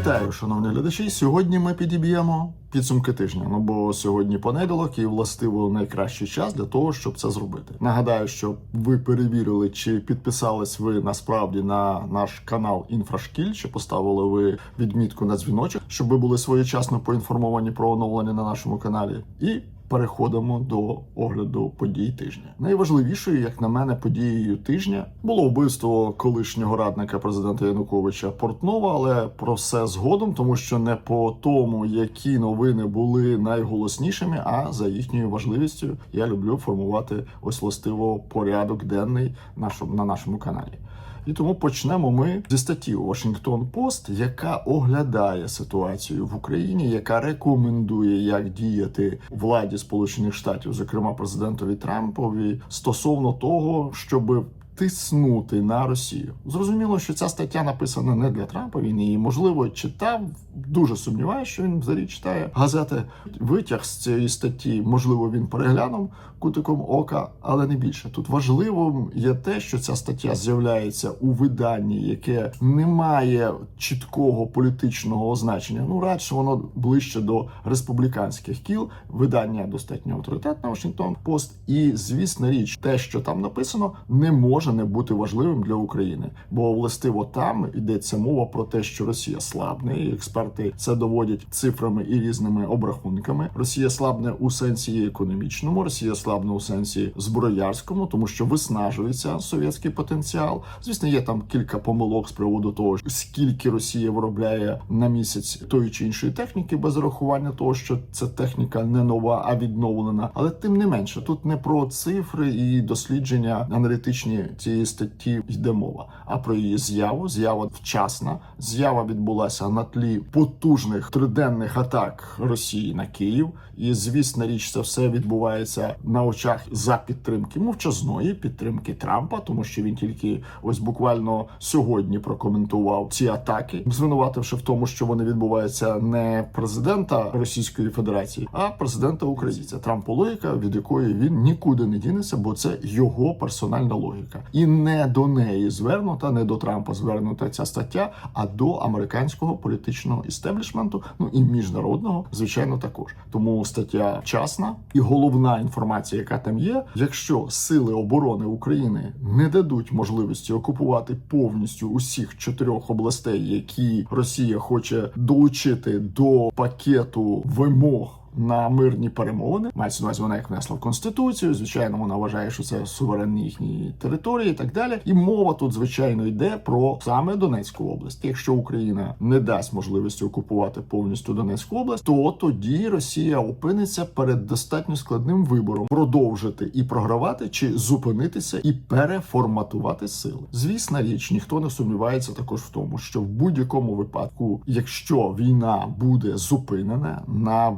Вітаю, шановні глядачі. Сьогодні ми підіб'ємо підсумки тижня. Ну бо сьогодні понеділок і властиво найкращий час для того, щоб це зробити. Нагадаю, що ви перевірили, чи підписались ви насправді на наш канал Інфрашкіль, чи поставили ви відмітку на дзвіночок, щоб ви були своєчасно поінформовані про оновлення на нашому каналі. І переходимо до огляду подій тижня. Найважливішою, як на мене, подією тижня було вбивство колишнього радника президента Януковича Портнова, але про все згодом, тому що не по тому, які новини були найголоснішими, а за їхньою важливістю я люблю формувати ось властиво порядок денний на нашому каналі. І тому почнемо ми зі статті Washington Post, яка оглядає ситуацію в Україні, яка рекомендує, як діяти владі Сполучених Штатів, зокрема президентові Трампові, стосовно того, щоб тиснути на Росію. Зрозуміло, що ця стаття написана не для Трампа. Він її можливо читав. Дуже сумніваюся, що він взагалі читає газети. Витяг з цієї статті, можливо, він переглянув кутиком ока, але не більше. Тут важливим є те, що ця стаття з'являється у виданні, яке не має чіткого політичного означення. Ну радше воно ближче до республіканських кіл. Видання достатньо авторитетне Washington Post. І звісна річ, те, що там написано, не може не бути важливим для України, бо властиво там йдеться мова про те, що Росія слабне, і експерти це доводять цифрами і різними обрахунками. Росія слабне у сенсі економічному, Росія слабне у сенсі зброярському, тому що виснажується совєтський потенціал. Звісно, є там кілька помилок з приводу того, скільки Росія виробляє на місяць тої чи іншої техніки, без рахування того, що ця техніка не нова, а відновлена. Але тим не менше, тут не про цифри і дослідження аналітичні цієї статті йде мова, а про її з'яву. З'ява вчасна. З'ява відбулася на тлі потужних триденних атак Росії на Київ. І звісна річ, це все відбувається на очах за підтримки мовчазної підтримки Трампа, тому що він тільки ось буквально сьогодні прокоментував ці атаки, звинувативши в тому, що вони відбуваються не президента Російської Федерації, а президента України. Це Трампу логіка, від якої він нікуди не дінеться, бо це його персональна логіка, і не до неї звернута, не до Трампа звернута ця стаття, а до американського політичного істеблішменту, ну і міжнародного, звичайно, також тому стаття вчасна і головна інформація, яка там є. Якщо сили оборони України не дадуть можливості окупувати повністю усіх чотирьох областей, які Росія хоче долучити до пакету вимог. На мирні перемовини мається на увазі, вона як внесла в конституцію. Звичайно, вона вважає, що це суверенні їхні території, і так далі. І мова тут звичайно йде про саме Донецьку область. Якщо Україна не дасть можливості окупувати повністю Донецьку область, то тоді Росія опиниться перед достатньо складним вибором продовжити і програвати, чи зупинитися і переформатувати сили. Звісна річ, ніхто не сумнівається також в тому, що в будь-якому випадку, якщо війна буде зупинена на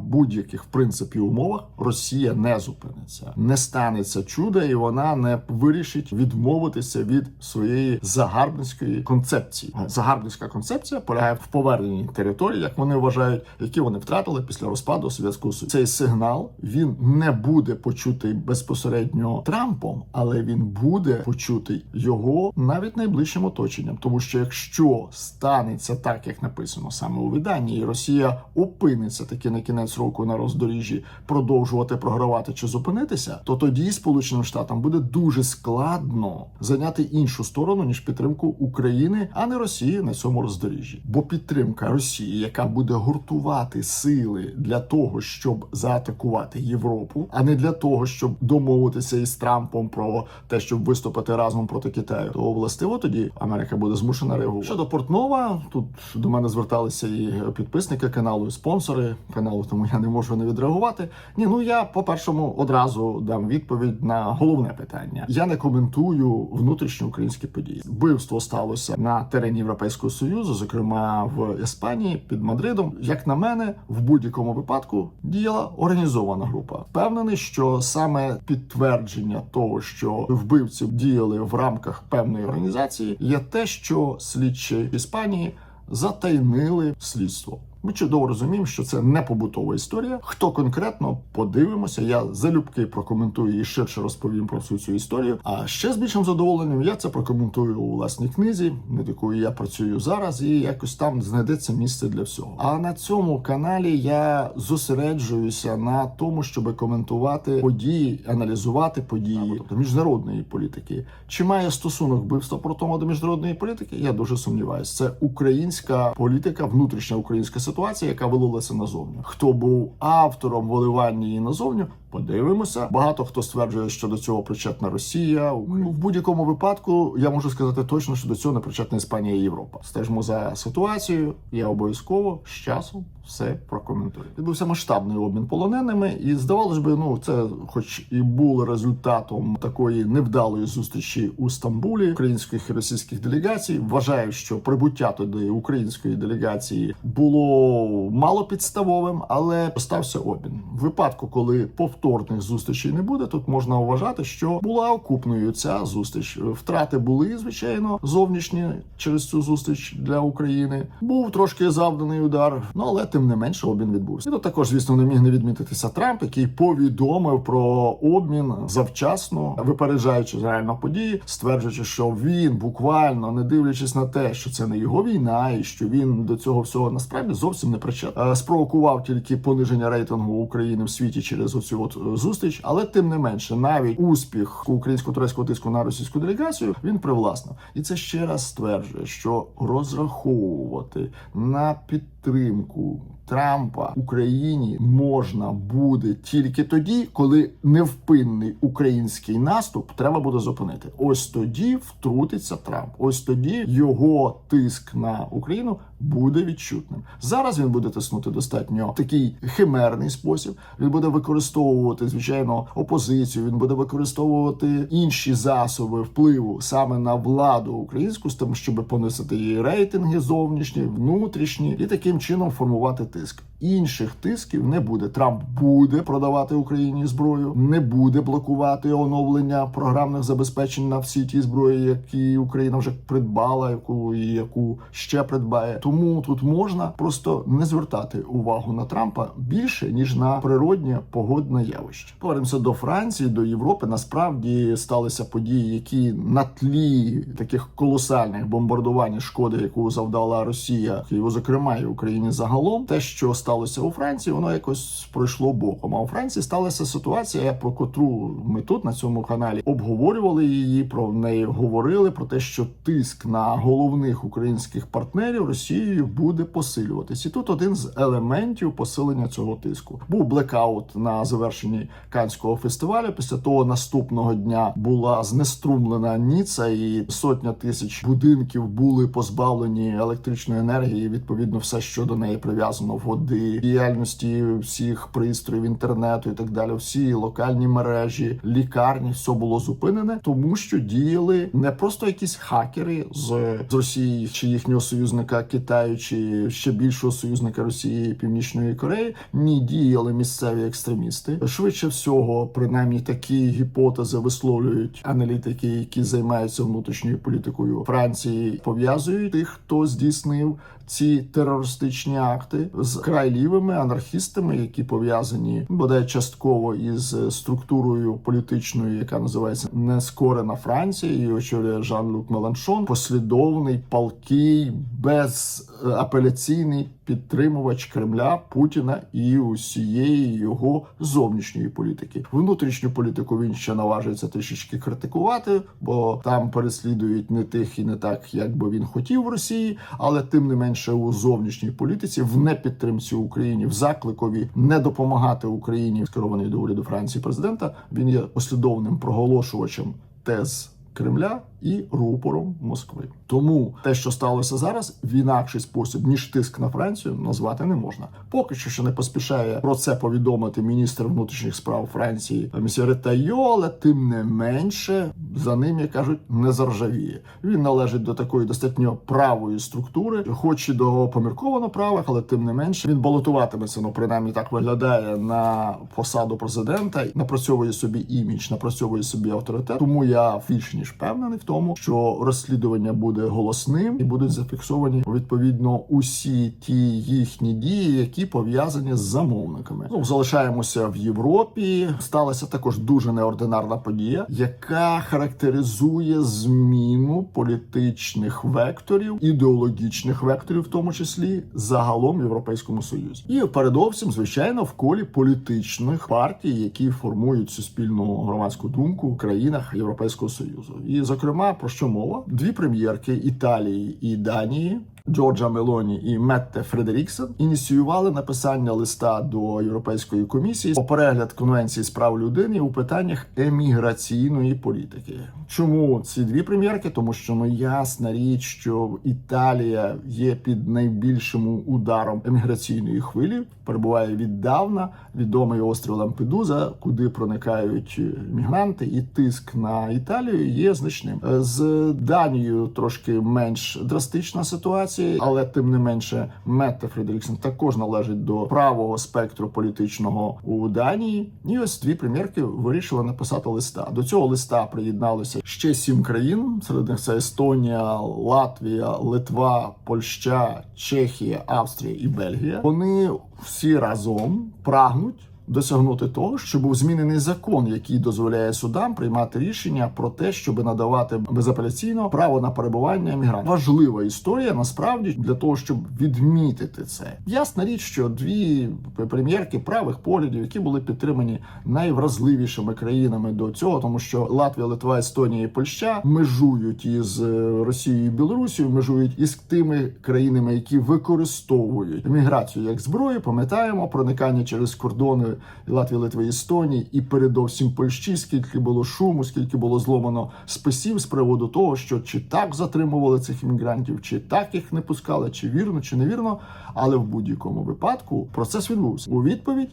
будь-яких в принципі умовах, Росія не зупиниться, не станеться чуда, і вона не вирішить відмовитися від своєї загарбницької концепції. Загарбницька концепція полягає в поверненні територій, як вони вважають, які вони втратили після розпаду Совєтського Союзу. Цей сигнал він не буде почутий безпосередньо Трампом, але він буде почутий його навіть найближчим оточенням. Тому що якщо станеться так, як написано саме у виданні, і Росія опиниться таки на кінець року на роздоріжжі продовжувати програвати чи зупинитися, то тоді Сполученим Штатам буде дуже складно зайняти іншу сторону ніж підтримку України, а не Росії на цьому роздоріжжі. Бо підтримка Росії, яка буде гуртувати сили для того, щоб заатакувати Європу, а не для того, щоб домовитися із Трампом про те, щоб виступити разом проти Китаю, то властиво тоді Америка буде змушена реагувати. Щодо Портнова, тут до мене зверталися і підписники каналу, і спонсори каналу, тому я не можу не відреагувати. Ні, ну я по першому одразу дам відповідь на головне питання. Я не коментую внутрішні українські події. Вбивство сталося на терені Європейського союзу, зокрема в Іспанії під Мадридом. Як на мене, в будь-якому випадку діяла організована група. Впевнений, що саме підтвердження того, що вбивці діяли в рамках певної організації, є те, що слідчі Іспанії затайнили слідство. Ми чудово розуміємо, що це не побутова історія. Хто конкретно подивимося, я залюбки прокоментую і ширше розповім про всю цю історію. А ще з більшим задоволенням я це прокоментую у власній книзі, над якою я працюю зараз, і якось там знайдеться місце для всього. А на цьому каналі я зосереджуюся на тому, щоб коментувати події, аналізувати події, тобто міжнародної політики. Чи має стосунок вбивства Протома до міжнародної політики? Я дуже сумніваюся. Це українська політика, внутрішня українська ситуація, яка вилилася назовні. Хто був автором виливання її назовні? Подивимося. Багато хто стверджує, що до цього причетна Росія. Ну, в будь-якому випадку я можу сказати точно, що до цього не причетна Іспанія і Європа. Стежимо за ситуацією. Я обов'язково з часом все прокоментую. Відбувся масштабний обмін полоненими, і здавалось би, ну це, хоч і було результатом такої невдалої зустрічі у Стамбулі українських і російських делегацій. Вважаю, що прибуття туди української делегації було мало підставовим, але стався обмін. В випадку, коли повторних зустрічей не буде, тут можна вважати, що була окупною ця зустріч. Втрати були звичайно зовнішні через цю зустріч для України. Був трошки завданий удар, ну але тим не менше обмін відбувся. І тут також, звісно, не міг не відмітитися Трамп, який повідомив про обмін завчасно, випереджаючи реально події, стверджуючи, що він буквально не дивлячись на те, що це не його війна, і що він до цього всього насправді зовсім не причетний. Спровокував тільки пониження рейтингу України в світі через оцю от е, зустріч, але тим не менше, навіть успіх українсько-турецького тиску на російську делегацію він привласнив. І це ще раз стверджує, що розраховувати на підтримку Трампа Україні можна буде тільки тоді, коли невпинний український наступ треба буде зупинити. Ось тоді втрутиться Трамп. Ось тоді його тиск на Україну буде відчутним. Зараз він буде тиснути достатньо такий химерний спосіб. Він буде використовувати звичайно опозицію. Він буде використовувати інші засоби впливу саме на владу українську з тим, щоб поносити її рейтинги зовнішні, внутрішні, і таким чином формувати тиск. Інших тисків не буде. Трамп буде продавати Україні зброю, не буде блокувати оновлення програмних забезпечень на всі ті зброї, які Україна вже придбала, яку і яку ще придбає. Тому тут можна просто не звертати увагу на Трампа більше ніж на природнє погодне явище. Повернемося до Франції, до Європи. Насправді сталися події, які на тлі таких колосальних бомбардувань шкоди, яку завдала Росія, Києву, зокрема і Україні загалом, те, що сталося у Франції, воно якось пройшло боком. А у Франції сталася ситуація, про котру ми тут на цьому каналі обговорювали її, про неї говорили про те, що тиск на головних українських партнерів Росією буде посилюватись. І тут один з елементів посилення цього тиску був блекаут на завершенні канського фестивалю. Після того наступного дня була знеструмлена Ніца, і сотня тисяч будинків були позбавлені електричної енергії. Відповідно, все, що до неї прив'язано води, діяльності всіх пристроїв інтернету і так далі. Всі локальні мережі, лікарні, все було зупинене, тому що діяли не просто якісь хакери з, з Росії чи їхнього союзника Китаю, чи ще більшого союзника Росії Північної Кореї. Ні, діяли місцеві екстремісти. Швидше всього, принаймні такі гіпотези висловлюють аналітики, які займаються внутрішньою політикою Франції, пов'язують тих, хто здійснив ці терористичні акти з край лівими анархістами, які пов'язані бодай частково із структурою політичною, яка називається Нескорена Франція, і очолює Жан-Люк Меланшон, послідовний, палкий, безапеляційний підтримувач Кремля, Путіна і усієї його зовнішньої політики. Внутрішню політику він ще наважується трішечки критикувати, бо там переслідують не тих і не так, як би він хотів в Росії, але тим не менше у зовнішній політиці в непідтримці Україні в закликові не допомагати Україні, скерований до уряду Франції президента. Він є послідовним проголошувачем тез. Кремля і рупором Москви. Тому те, що сталося зараз, в інакший спосіб ніж тиск на Францію, назвати не можна. Поки що ще не поспішає про це повідомити міністр внутрішніх справ Франції Ретайо, але тим не менше за ним, як кажуть, не заржавіє. Він належить до такої достатньо правої структури, хоч і до помірковано правих, але тим не менше він балотуватиметься. Ну принаймні так виглядає на посаду президента, напрацьовує собі імідж, напрацьовує собі авторитет. Тому я більш ніж впевнений в тому. Тому, що розслідування буде голосним і будуть зафіксовані відповідно усі ті їхні дії, які пов'язані з замовниками. Ну залишаємося в Європі. Сталася також дуже неординарна подія, яка характеризує зміну політичних векторів, ідеологічних векторів, в тому числі загалом в Європейському Союзі, і передовсім, звичайно, в колі політичних партій, які формують суспільну громадську думку в країнах Європейського Союзу. І зокрема, про що мова? Дві прем'єрки Італії і Данії. Джорджа Мелоні і Метте Фредеріксен ініціювали написання листа до Європейської комісії про перегляд конвенції з прав людини у питаннях еміграційної політики. Чому ці дві прем'єрки? Тому що ну ясна річ, що Італія є під найбільшим ударом еміграційної хвилі, перебуває віддавна відомий острів Лампедуза, куди проникають мігранти, і тиск на Італію є значним. З Данією трошки менш драстична ситуація, але тим не менше Метте Фредеріксен також належить до правого спектру політичного у Данії. І ось дві прем'єрки вирішили написати листа. До цього листа приєдналися ще сім країн. Серед них це Естонія, Латвія, Литва, Польща, Чехія, Австрія і Бельгія. Вони всі разом прагнуть. Досягнути того, що був змінений закон, який дозволяє судам приймати рішення про те, щоб надавати безапеляційно право на перебування мігрантів. Важлива історія насправді для того, щоб відмітити це. Ясна річ, що дві прем'єрки правих поглядів, які були підтримані найвразливішими країнами до цього, тому що Латвія, Литва, Естонія і Польща межують із Росією і Білорусією, межують із тими країнами, які використовують міграцію як зброю. Пам'ятаємо проникання через кордони. Латвії, Литви, Естонії, і передовсім Польщі, скільки було шуму, скільки було зломано списів з приводу того, що чи так затримували цих іммігрантів, чи так їх не пускали, чи вірно, чи невірно. Але в будь-якому випадку процес відбувся у відповідь.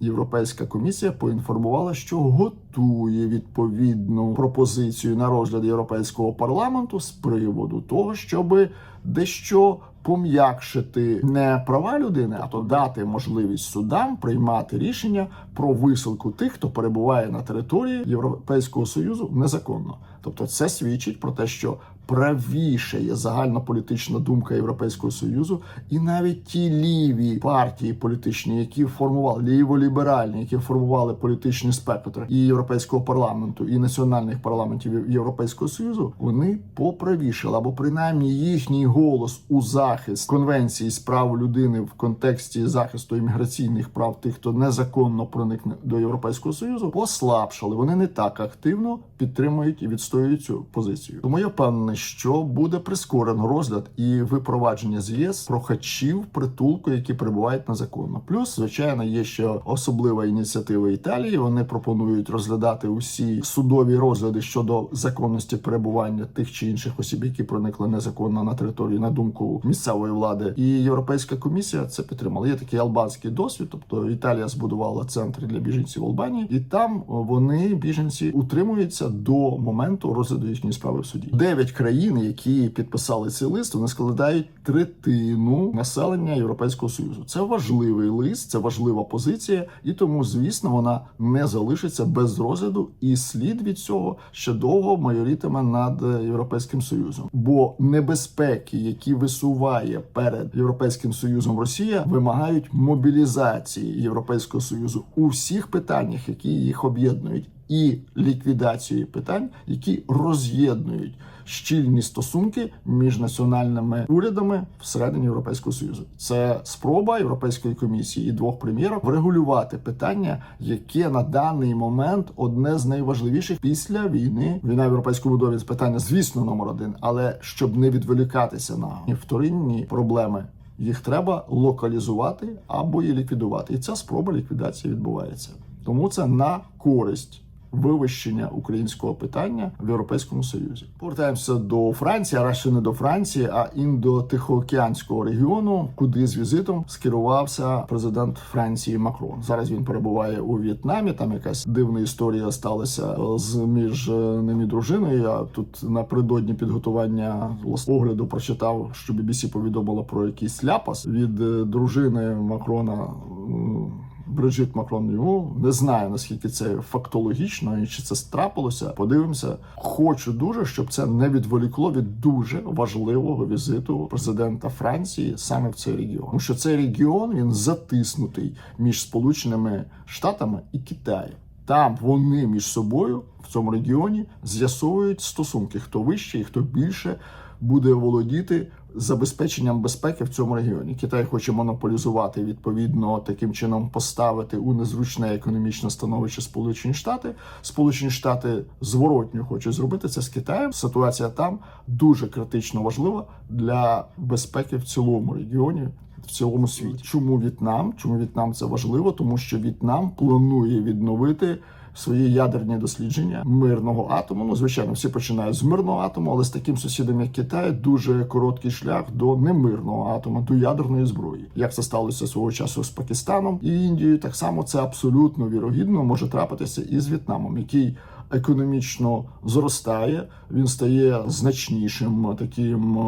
Європейська комісія поінформувала, що готує відповідну пропозицію на розгляд європейського парламенту з приводу того, щоб дещо пом'якшити не права людини, а то дати можливість судам приймати рішення про висилку тих, хто перебуває на території Європейського союзу незаконно. Тобто, це свідчить про те, що правіше є загальнополітична думка Європейського союзу, і навіть ті ліві партії політичні, які формували ліво-ліберальні, які формували політичний спектр і європейського парламенту, і національних парламентів Європейського союзу, вони поправішали або принаймні їхній голос у захист конвенції з прав людини в контексті захисту імміграційних прав тих, хто незаконно проникне до європейського союзу, послабшали. Вони не так активно підтримують і відстоюють цю позицію. Тому я певний, що буде прискорено розгляд і випровадження з ЄС прохачів притулку, які перебувають незаконно. Плюс, звичайно, є ще особлива ініціатива Італії. Вони пропонують розглядати усі судові розгляди щодо законності перебування тих чи інших осіб, які проникли незаконно на територію на думку місцевої влади. І Європейська комісія це підтримала. Є такий албанський досвід, тобто Італія збудувала центри для біженців в Албанії, і там вони біженці утримуються до моменту розгляду їхньої справи в суді. Дев'ять країн, які підписали цей лист, вони складають третину населення Європейського союзу. Це важливий лист, це важлива позиція, і тому, звісно, вона не залишиться без розгляду, і слід від цього ще довго майорітиме над європейським союзом. Бо небезпеки, які висуває перед європейським союзом Росія, вимагають мобілізації Європейського союзу у всіх питаннях, які їх об'єднують. І ліквідації питань, які роз'єднують щільні стосунки між національними урядами всередині Європейського союзу. Це спроба Європейської комісії і двох прем'єрів врегулювати питання, яке на даний момент одне з найважливіших після війни. Війна в європейському будові це питання, звісно, номер один, але щоб не відволікатися на вторинні проблеми. Їх треба локалізувати або і ліквідувати, і ця спроба ліквідації відбувається. Тому це на користь вивищення українського питання в Європейському Союзі. Повертаємося до Франції, а радше не до Франції, а індо-тихоокеанського регіону, куди з візитом скерувався президент Франції Макрон. Зараз він перебуває у В'єтнамі. Там якась дивна історія сталася з між ними дружиною. Я тут напередодні підготування огляду прочитав, що BBC повідомила про якийсь ляпас від дружини Макрона Бриджит Макрон йому не знаю наскільки це фактологічно і чи це трапилося. Подивимося. Хочу дуже, щоб це не відволікло від дуже важливого візиту президента Франції саме в цей регіон. Тому що цей регіон він затиснутий між Сполученими Штатами і Китаєм. Там вони між собою в цьому регіоні з'ясовують стосунки, хто вище і хто більше буде володіти забезпеченням безпеки в цьому регіоні. Китай хоче монополізувати відповідно таким чином поставити у незручне економічне становище Сполучені Штати. Сполучені Штати зворотньо хочуть зробити це з Китаєм. Ситуація там дуже критично важлива для безпеки в цілому регіоні. В цілому світі, чому В'єтнам? Чому В'єтнам це важливо? Тому що В'єтнам планує відновити свої ядерні дослідження мирного атому. Ну, звичайно, всі починають з мирного атому, але з таким сусідом, як Китай, дуже короткий шлях до немирного атому, до ядерної зброї. Як це сталося свого часу з Пакистаном і Індією, так само це абсолютно вірогідно може трапитися і з В'єтнамом, який економічно зростає, він стає значнішим таким.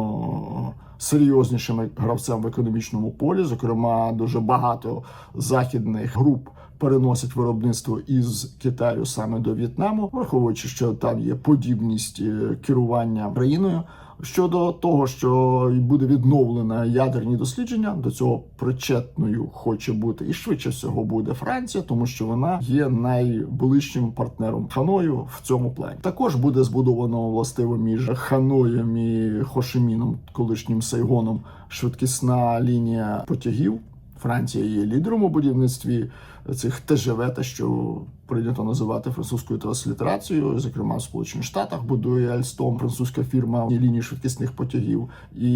Серйознішим гравцем в економічному полі, зокрема, дуже багато західних груп переносять виробництво із Китаю саме до В'єтнаму, враховуючи, що там є подібність е, керування країною. Щодо того, що буде відновлено ядерні дослідження, до цього причетною хоче бути і швидше всього буде Франція, тому що вона є найближчим партнером Ханою в цьому плані. Також буде збудовано властиво між Ханоєм і Хошиміном, колишнім Сайгоном, швидкісна лінія потягів. Франція є лідером у будівництві цих ТЖВ, те, що прийнято називати французькою транслітерацією. Зокрема, в Сполучених Штатах будує Альстом, французька фірма лінії швидкісних потягів, і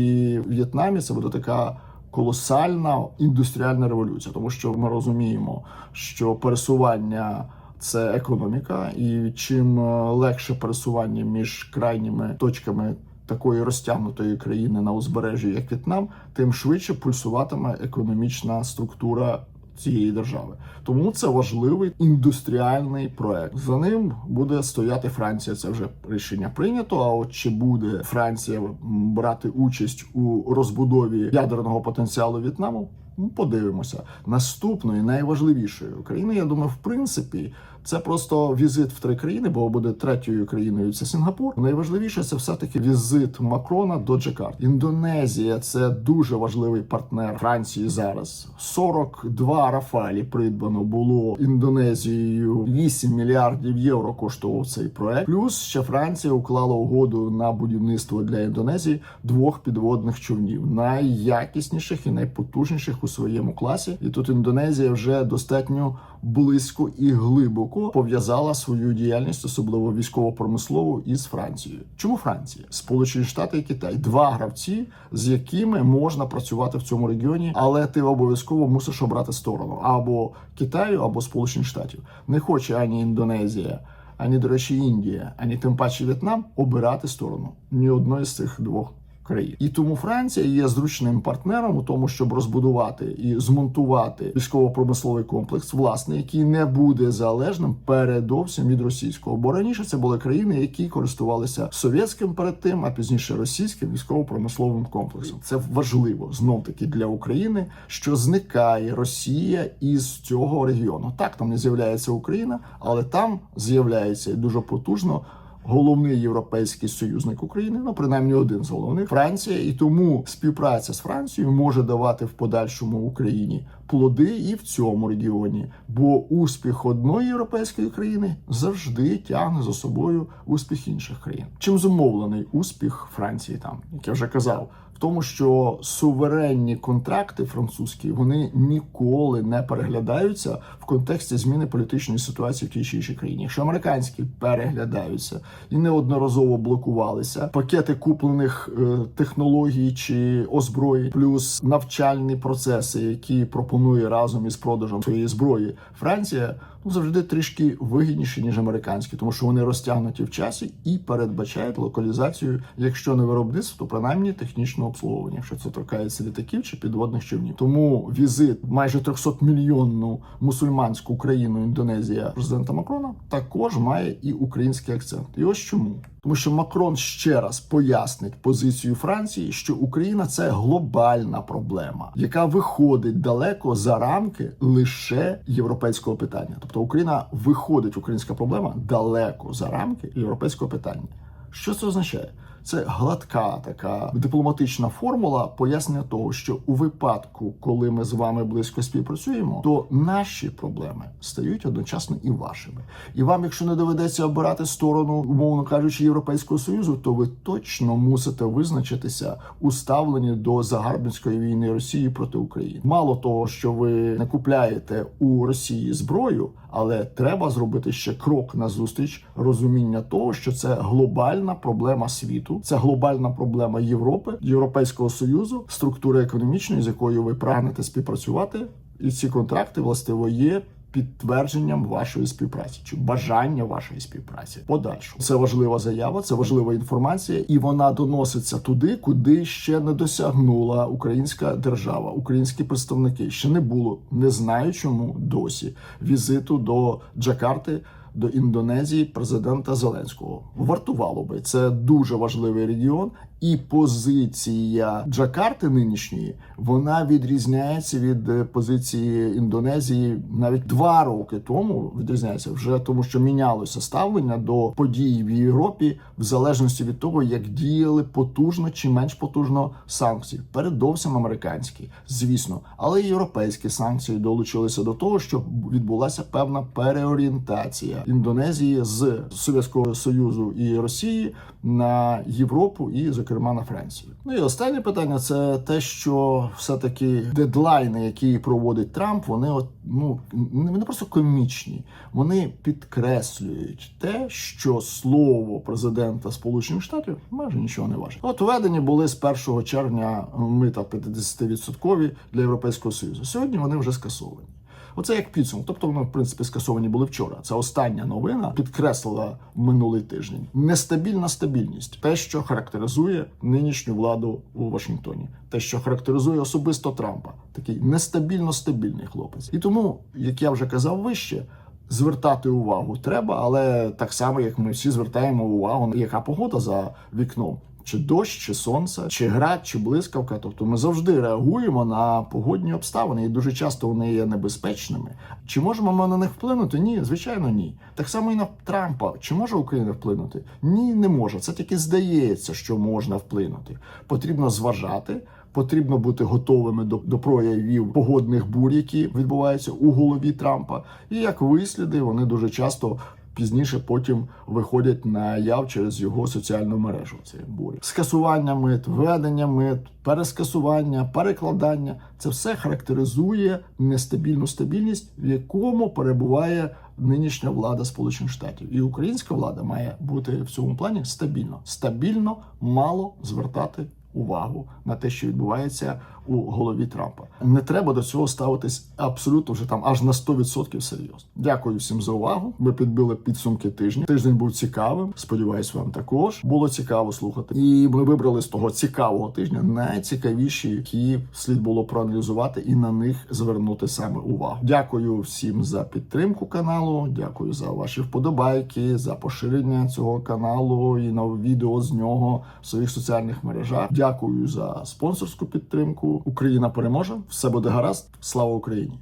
в В'єтнамі це буде така. Колосальна індустріальна революція, тому що ми розуміємо, що пересування це економіка, і чим е, легше пересування між крайніми точками такої розтягнутої країни на узбережжі, як В'єтнам, тим швидше пульсуватиме економічна структура цієї держави. Тому це важливий індустріальний проект. За ним буде стояти Франція. Це вже рішення прийнято. А от чи буде Франція брати участь у розбудові ядерного потенціалу В'єтнаму? Ну, подивимося. Наступною найважливішою країною, я думаю, в принципі, це просто візит в три країни, бо буде третьою країною. Це Сінгапур. Найважливіше це все таки візит Макрона до Джакарти. Індонезія це дуже важливий партнер Франції зараз. 42 Рафалі придбано було Індонезією. 8 мільярдів євро коштував цей проект. Плюс ще Франція уклала угоду на будівництво для Індонезії двох підводних човнів, найякісніших і найпотужніших у своєму класі. І тут Індонезія вже достатньо близько і глибоко пов'язала свою діяльність, особливо військово-промислову, із Францією. Чому Франція? Сполучені Штати і Китай два гравці, з якими можна працювати в цьому регіоні, але ти обов'язково мусиш обрати сторону або Китаю, або Сполучених Штатів. Не хоче ані Індонезія. Ані, до речі, Індія, ані тим паче В'єтнам обирати сторону ні одної з цих двох країн. І тому Франція є зручним партнером у тому, щоб розбудувати і змонтувати військово-промисловий комплекс, власне, який не буде залежним передовсім від російського. Бо раніше це були країни, які користувалися совєтським перед тим, а пізніше російським військово-промисловим комплексом. Це важливо знов таки для України, що зникає Росія із цього регіону. Так там не з'являється Україна, але там з'являється дуже потужно головний європейський союзник України, ну принаймні один з головних Франція, і тому співпраця з Францією може давати в подальшому Україні плоди і в цьому регіоні. Бо успіх одної європейської країни завжди тягне за собою успіх інших країн. Чим зумовлений успіх Франції там, як я вже казав. В тому, що суверенні контракти французькі вони ніколи не переглядаються в контексті зміни політичної ситуації в тій чи іншій країні. Якщо американські переглядаються і неодноразово блокувалися пакети куплених е, технологій чи озброєнь, плюс навчальні процеси, які пропонує разом із продажем своєї зброї Франція. Ну, завжди трішки вигідніші ніж американські, тому що вони розтягнуті в часі і передбачають локалізацію, якщо не виробництво, то принаймні технічну дипломатичного обслуговування, якщо це торкається літаків чи підводних човнів. Тому візит майже 300 мільйонну мусульманську країну Індонезія президента Макрона також має і український акцент. І ось чому. Тому що Макрон ще раз пояснить позицію Франції, що Україна це глобальна проблема, яка виходить далеко за рамки лише європейського питання. Тобто Україна виходить, українська проблема далеко за рамки європейського питання. Що це означає? Це гладка така дипломатична формула пояснення того, що у випадку, коли ми з вами близько співпрацюємо, то наші проблеми стають одночасно і вашими. І вам, якщо не доведеться обирати сторону, умовно кажучи, Європейського союзу, то ви точно мусите визначитися у ставленні до загарбницької війни Росії проти України. Мало того, що ви не купляєте у Росії зброю, але треба зробити ще крок назустріч розуміння того, що це глобальна проблема світу, це глобальна проблема Європи, Європейського союзу, структури економічної, з якою ви прагнете співпрацювати, і ці контракти властиво є. Підтвердженням вашої співпраці чи бажання вашої співпраці подальшу це важлива заява, це важлива інформація, і вона доноситься туди, куди ще не досягнула українська держава, українські представники ще не було. Не знаю, чому досі візиту до Джакарти. До Індонезії президента Зеленського вартувало би це дуже важливий регіон, і позиція Джакарти нинішньої вона відрізняється від е, позиції Індонезії навіть два роки тому. Відрізняється вже тому, що мінялося ставлення до подій в Європі в залежності від того, як діяли потужно чи менш потужно санкції. Передовсім американські, звісно, але й європейські санкції долучилися до того, щоб відбулася певна переорієнтація Індонезії з Совєтського Союзу і Росії на Європу і, зокрема, на Францію. Ну і останнє питання це те, що все-таки дедлайни, які проводить Трамп, вони от ну не просто комічні, вони підкреслюють те, що слово президента Сполучених Штатів майже нічого не важить. От введені були з 1 червня мита 50% для Європейського Союзу. Сьогодні вони вже скасовані. Оце як підсумок. Тобто вони, в принципі, скасовані були вчора. Це остання новина підкреслила минулий тиждень. Нестабільна стабільність, те, що характеризує нинішню владу у Вашингтоні, те, що характеризує особисто Трампа, такий нестабільно стабільний хлопець. І тому, як я вже казав вище. Звертати увагу треба, але так само, як ми всі звертаємо увагу, яка погода за вікном. Чи дощ, чи сонце, чи град, чи блискавка. Тобто ми завжди реагуємо на погодні обставини, і дуже часто вони є небезпечними. Чи можемо ми на них вплинути? Ні, звичайно, ні. Так само і на Трампа. Чи може Україна вплинути? Ні, не може. Це тільки здається, що можна вплинути. Потрібно зважати. Потрібно бути готовими до, до проявів погодних бурь, які відбуваються у голові Трампа. І як висліди, вони дуже часто пізніше потім виходять на яв через його соціальну мережу. Ці бурі скасування мит, введення мит, перескасування, перекладання це все характеризує нестабільну стабільність, в якому перебуває нинішня влада Сполучених Штатів, і українська влада має бути в цьому плані стабільно, стабільно мало звертати увагу на те, що відбувається у голові Трампа. Не треба до цього ставитись абсолютно вже там аж на 100% серйозно. Дякую всім за увагу. Ми підбили підсумки тижня. Тиждень був цікавим. Сподіваюсь, вам також було цікаво слухати. І ми вибрали з того цікавого тижня найцікавіші, які слід було проаналізувати і на них звернути саме увагу. Дякую всім за підтримку каналу. Дякую за ваші вподобайки, за поширення цього каналу і на відео з нього в своїх соціальних мережах. Дякую за спонсорську підтримку. Україна переможе! Все буде гаразд! Слава Україні!